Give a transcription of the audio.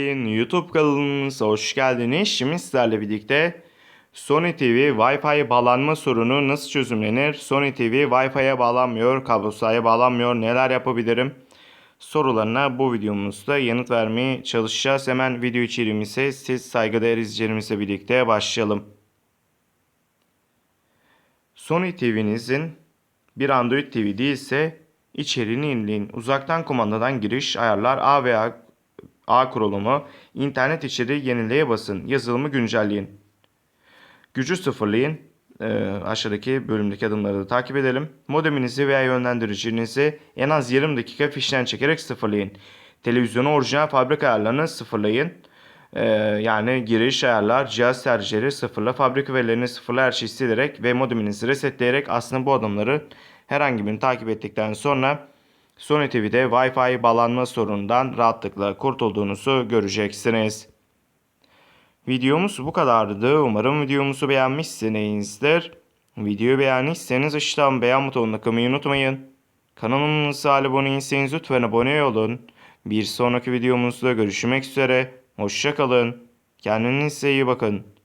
YouTube kanalımıza hoş geldiniz. Şimdi sizlerle birlikte Sony TV Wi-Fi bağlanma sorunu nasıl çözümlenir? Sony TV Wi-Fi'ye bağlanmıyor, kablosaya bağlanmıyor. Neler yapabilirim? Sorularına bu videomuzda yanıt vermeye çalışacağız. Hemen video içeriğimize siz saygıdeğer izleyicilerimizle birlikte başlayalım. Sony TV'nizin bir Android TV değilse içeriğini yenileyin. Uzaktan kumandadan giriş, ayarlar, A veya A kurulumu, internet içeriği yenileye basın, yazılımı güncelleyin. Gücü sıfırlayın. Ee, aşağıdaki bölümdeki adımları da takip edelim. Modeminizi veya yönlendiricinizi en az yarım dakika fişten çekerek sıfırlayın. Televizyonu orijinal fabrika ayarlarını sıfırlayın. Ee, yani giriş ayarlar, cihaz tercihleri sıfırla, fabrika verilerini sıfırla her şeyi silerek ve modeminizi resetleyerek aslında bu adımları herhangi birini takip ettikten sonra Sony TV'de Wi-Fi bağlanma sorunundan rahatlıkla kurtulduğunuzu göreceksiniz. Videomuz bu kadardı. Umarım videomuzu beğenmişsinizdir. Videoyu beğendiyseniz aşağıdan beğen butonuna kılmayı unutmayın. Kanalımıza abone değilseniz lütfen abone olun. Bir sonraki videomuzda görüşmek üzere. Hoşçakalın. Kendinize iyi bakın.